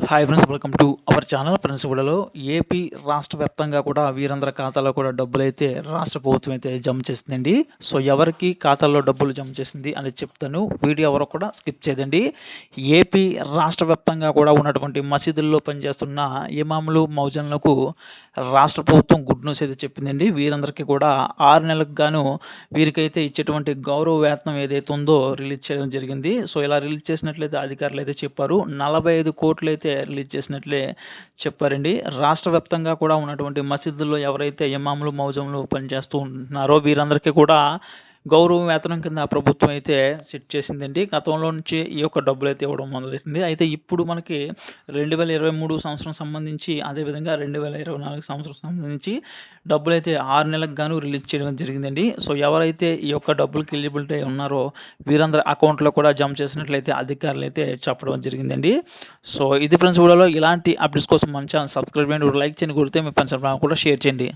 Hi friends welcome to our channel friends కూడాలో AP రాష్ట్ర వ్యాప్తంగా కూడా వీరందరి ఖాతాలో కూడా డబ్బులు అయితే రాష్ట్ర ప్రభుత్వం అయితే జమ చేసిందండి. సో ఎవరికి ఖాతాలో డబ్బులు జమ చేసింది అని చెప్తాను. వీడియో ఎవరు కూడా స్కిప్ చేయదండి. ఏపీ రాష్ట్ర వ్యాప్తంగా కూడా ఉన్నటువంటి మసీదుల్లో పనిచేస్తున్న ఇమాములు మౌజన్లకు రాష్ట్ర ప్రభుత్వం గుడ్ న్యూస్ అయితే చెప్పిందండి. వీరందరికీ కూడా ఆరు నెలలకు గాను వీరికైతే ఇచ్చేటువంటి గౌరవ వేతనం ఏదైతే ఉందో రిలీజ్ చేయడం జరిగింది. సో ఇలా రిలీజ్ చేసినట్లయితే అధికారులు అయితే చెప్పారు. నలభై ఐదు కోట్లు అయితే రిలీజ్ చేసినట్లే చెప్పారండి. రాష్ట్ర వ్యాప్తంగా కూడా ఉన్నటువంటి మసీదుల్లో ఎవరైతే ఇమాములు మౌజములు పనిచేస్తూ ఉంటున్నారో వీరందరికీ కూడా గౌరవ వేతనం కింద ప్రభుత్వం అయితే సెట్ చేసిందండి. గతంలో నుంచి ఈ యొక్క డబ్బులు అయితే ఇవ్వడం మొదలైంది. అయితే ఇప్పుడు మనకి రెండు వేల ఇరవై మూడు సంవత్సరం సంబంధించి అదేవిధంగా రెండు వేల ఇరవై నాలుగు సంవత్సరం సంబంధించి డబ్బులు అయితే ఆరు నెలలకు గాను రిలీజ్ చేయడం జరిగిందండి. సో ఎవరైతే ఈ యొక్క డబ్బులకి ఎలిజిబిలిటీ ఉన్నారో వీరందరి అకౌంట్లో కూడా జమ చేసినట్లయితే అధికారులు అయితే చెప్పడం జరిగిందండి. సో ఇది ఫ్రెండ్స్ వీడియోలో ఇలాంటి అప్డేట్స్ కోసం మన ఛానల్ సబ్స్క్రైబ్ చేయండి. లైక్ చేయండి. గురితే మీ ఫ్రెండ్స్ కూడా షేర్ చేయండి.